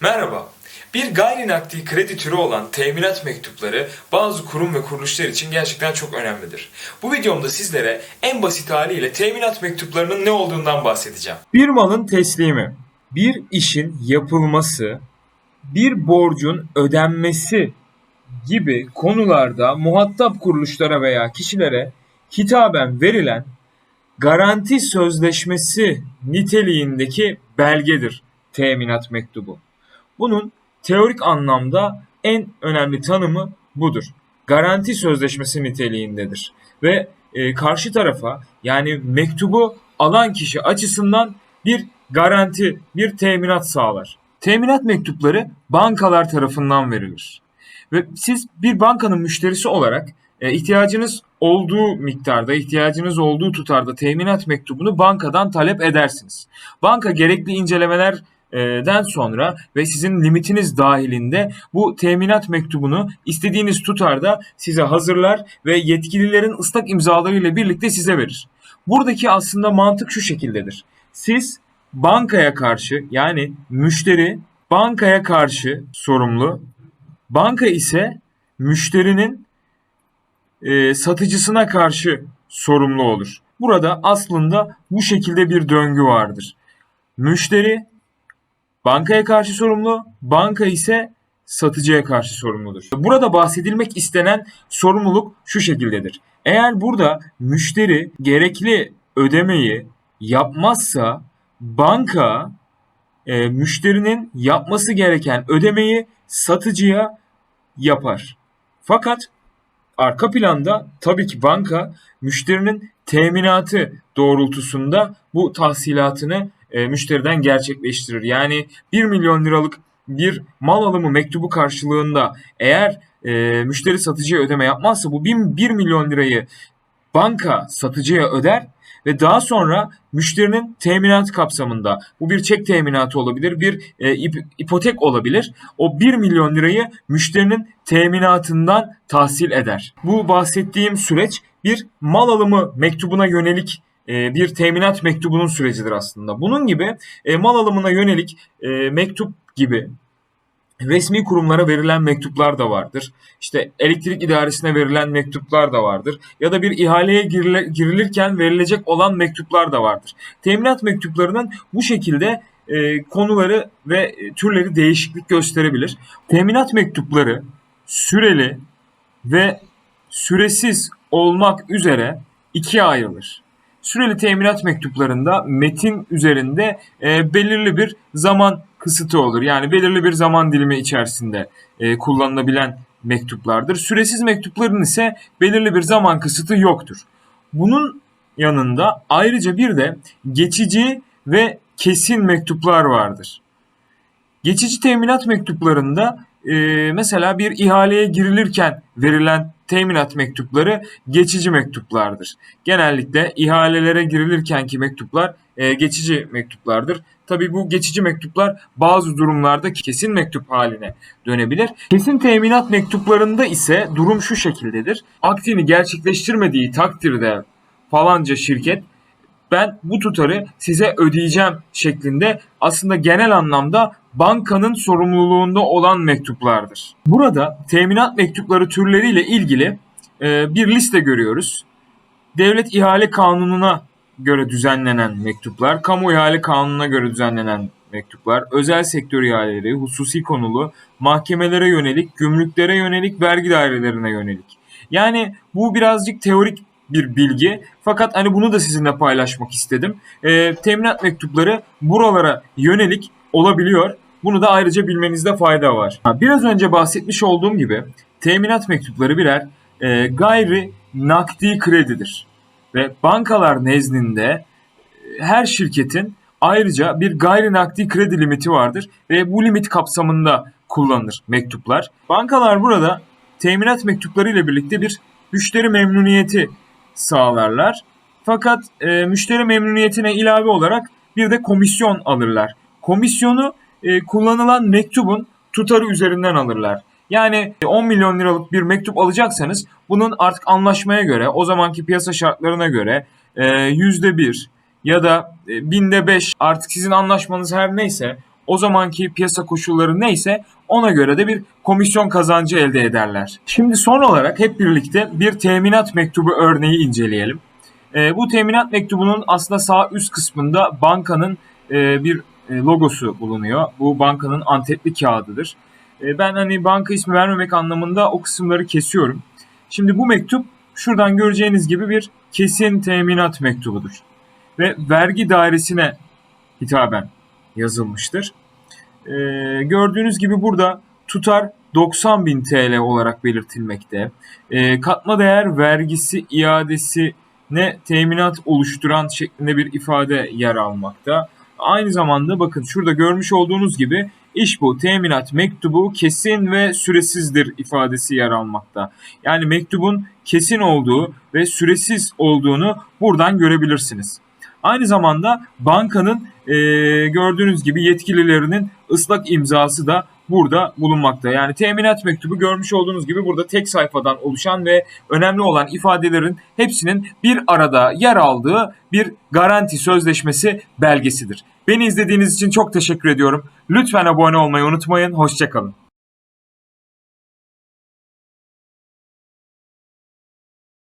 Merhaba. Bir gayri nakdi kredi türü olan teminat mektupları bazı kurum ve kuruluşlar için gerçekten çok önemlidir. Bu videomda sizlere en basit haliyle teminat mektuplarının ne olduğundan bahsedeceğim. Bir malın teslimi, bir işin yapılması, bir borcun ödenmesi gibi konularda muhatap kuruluşlara veya kişilere hitaben verilen garanti sözleşmesi niteliğindeki belgedir teminat mektubu. Bunun teorik anlamda en önemli tanımı budur. Garanti sözleşmesi niteliğindedir ve e, karşı tarafa yani mektubu alan kişi açısından bir garanti, bir teminat sağlar. Teminat mektupları bankalar tarafından verilir. Ve siz bir bankanın müşterisi olarak e, ihtiyacınız olduğu miktarda, ihtiyacınız olduğu tutarda teminat mektubunu bankadan talep edersiniz. Banka gerekli incelemeler den sonra ve sizin limitiniz dahilinde bu teminat mektubunu istediğiniz tutarda size hazırlar ve yetkililerin ıslak imzalarıyla birlikte size verir. Buradaki aslında mantık şu şekildedir. Siz bankaya karşı yani müşteri bankaya karşı sorumlu, banka ise müşterinin e, satıcısına karşı sorumlu olur. Burada aslında bu şekilde bir döngü vardır. Müşteri Bankaya karşı sorumlu, banka ise satıcıya karşı sorumludur. Burada bahsedilmek istenen sorumluluk şu şekildedir. Eğer burada müşteri gerekli ödemeyi yapmazsa banka e, müşterinin yapması gereken ödemeyi satıcıya yapar. Fakat arka planda tabii ki banka müşterinin teminatı doğrultusunda bu tahsilatını e, müşteriden gerçekleştirir. Yani 1 milyon liralık bir mal alımı mektubu karşılığında eğer e, müşteri satıcıya ödeme yapmazsa bu 1, 1 milyon lirayı banka satıcıya öder ve daha sonra müşterinin teminat kapsamında bu bir çek teminatı olabilir, bir e, ip, ipotek olabilir. O 1 milyon lirayı müşterinin teminatından tahsil eder. Bu bahsettiğim süreç bir mal alımı mektubuna yönelik e, bir teminat mektubunun sürecidir aslında. Bunun gibi e, mal alımına yönelik e, mektup gibi resmi kurumlara verilen mektuplar da vardır. İşte elektrik idaresine verilen mektuplar da vardır. Ya da bir ihaleye girilirken verilecek olan mektuplar da vardır. Teminat mektuplarının bu şekilde konuları ve türleri değişiklik gösterebilir. Teminat mektupları süreli ve süresiz olmak üzere ikiye ayrılır. Süreli teminat mektuplarında metin üzerinde e, belirli bir zaman kısıtı olur. Yani belirli bir zaman dilimi içerisinde e, kullanılabilen mektuplardır. Süresiz mektupların ise belirli bir zaman kısıtı yoktur. Bunun yanında ayrıca bir de geçici ve kesin mektuplar vardır. Geçici teminat mektuplarında e, mesela bir ihaleye girilirken verilen teminat mektupları geçici mektuplardır. Genellikle ihalelere girilirkenki mektuplar e, geçici mektuplardır. Tabii bu geçici mektuplar bazı durumlarda kesin mektup haline dönebilir. Kesin teminat mektuplarında ise durum şu şekildedir. Akdini gerçekleştirmediği takdirde falanca şirket ben bu tutarı size ödeyeceğim şeklinde aslında genel anlamda bankanın sorumluluğunda olan mektuplardır. Burada teminat mektupları türleriyle ilgili e, bir liste görüyoruz. Devlet ihale kanununa göre düzenlenen mektuplar, kamu ihale kanununa göre düzenlenen mektuplar, özel sektör ihaleleri, hususi konulu, mahkemelere yönelik, gümrüklere yönelik, vergi dairelerine yönelik. Yani bu birazcık teorik bir bilgi. Fakat hani bunu da sizinle paylaşmak istedim. E, teminat mektupları buralara yönelik olabiliyor. Bunu da ayrıca bilmenizde fayda var. Biraz önce bahsetmiş olduğum gibi teminat mektupları birer e, gayri nakdi kredidir. Ve bankalar nezdinde e, her şirketin ayrıca bir gayri nakdi kredi limiti vardır ve bu limit kapsamında kullanılır mektuplar. Bankalar burada teminat mektupları ile birlikte bir müşteri memnuniyeti sağlarlar. Fakat e, müşteri memnuniyetine ilave olarak bir de komisyon alırlar. Komisyonu e, kullanılan mektubun tutarı üzerinden alırlar. Yani 10 milyon liralık bir mektup alacaksanız bunun artık anlaşmaya göre o zamanki piyasa şartlarına göre e, yüzde bir ya da e, binde beş artık sizin anlaşmanız her neyse o zamanki piyasa koşulları neyse ona göre de bir komisyon kazancı elde ederler. Şimdi son olarak hep birlikte bir teminat mektubu örneği inceleyelim. E, bu teminat mektubunun aslında sağ üst kısmında bankanın e, bir e, logosu bulunuyor. Bu bankanın antepli kağıdıdır. E, ben hani banka ismi vermemek anlamında o kısımları kesiyorum. Şimdi bu mektup şuradan göreceğiniz gibi bir kesin teminat mektubudur. Ve vergi dairesine hitaben yazılmıştır. E, gördüğünüz gibi burada tutar 90.000 TL olarak belirtilmekte. E, katma değer vergisi iadesi ne teminat oluşturan şeklinde bir ifade yer almakta. Aynı zamanda bakın şurada görmüş olduğunuz gibi iş bu teminat mektubu kesin ve süresizdir ifadesi yer almakta. Yani mektubun kesin olduğu ve süresiz olduğunu buradan görebilirsiniz. Aynı zamanda bankanın e, gördüğünüz gibi yetkililerinin ıslak imzası da burada bulunmakta. Yani teminat mektubu görmüş olduğunuz gibi burada tek sayfadan oluşan ve önemli olan ifadelerin hepsinin bir arada yer aldığı bir garanti sözleşmesi belgesidir. Beni izlediğiniz için çok teşekkür ediyorum. Lütfen abone olmayı unutmayın. Hoşçakalın.